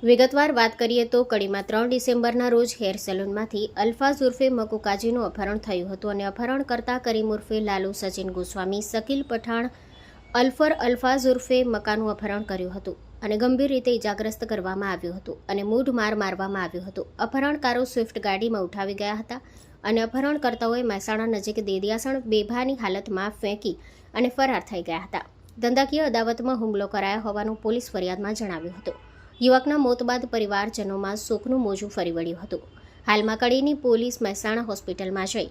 વિગતવાર વાત કરીએ તો કડીમાં ત્રણ ડિસેમ્બરના રોજ હેર સલૂનમાંથી અલ્ફાઝ ઉર્ફે મકુ કાજીનું અપહરણ થયું હતું અને અપહરણ કરતા કરીમ ઉર્ફે લાલુ સચિન ગોસ્વામી શકીલ પઠાણ, અલ્ફર અલ્ફાઝ ઉર્ફે મકાનું અપહરણ કર્યું હતું અને ગંભીર રીતે ઇજાગ્રસ્ત કરવામાં આવ્યું હતું અને મૂઢ માર મારવામાં આવ્યું હતું. અપહરણકારો સ્વિફ્ટ ગાડીમાં ઉઠાવી ગયા હતા અને અપહરણકર્તાઓએ મહેસાણા નજીક દેદિયાસણ બેભાની હાલતમાં ફેંકી અને ફરાર થઈ ગયા હતા. ધંધાકીય અદાવતમાં હુમલો કરાયો હોવાનું પોલીસ ફરિયાદમાં જણાવ્યું હતું. યુવકના મોત બાદ પરિવારજનોમાં શોકનું મોજું ફરી વળ્યું હતું. હાલમાં કડીની પોલીસ મહેસાણા હોસ્પિટલમાં જઈ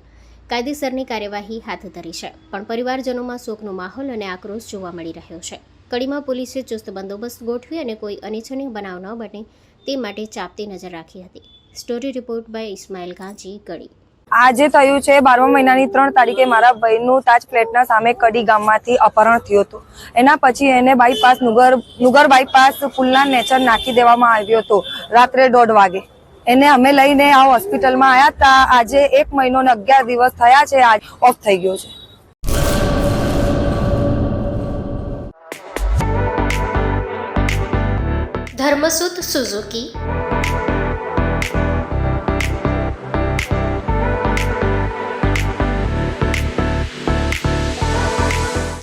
કાયદેસરની કાર્યવાહી હાથ ધરી છે. પણ પરિવારજનોમાં શોકનો માહોલ અને આક્રોશ જોવા મળી રહ્યો છે. કડીમાં પોલીસે ચુસ્ત બંદોબસ્ત ગોઠવી અને કોઈ અનિચ્છનીય બનાવ ન બને તે માટે ચાપતી નજર રાખી હતી. Story report by Ismail Ganji Kadi. આજે થયું છે બારમા મહિનાની ત્રણ તારીખે મારા ભાઈનું તાજ ફ્લેટના સામે કડી ગામમાંથી અપહરણ થયું હતું. એના પછી એને બાયપાસ નુગર નુગર બાયપાસ પુલના નેચર નાખી દેવામાં આવ્યો હતો. રાત્રે દોઢ વાગે. એને અમે લઈને આ હોસ્પિટલમાં આવ્યા હતા. આજે એક મહિનો ને અગિયાર દિવસ થયા છે. આજ ઓફ થઈ ગયો છે. Dharmasut Suzuki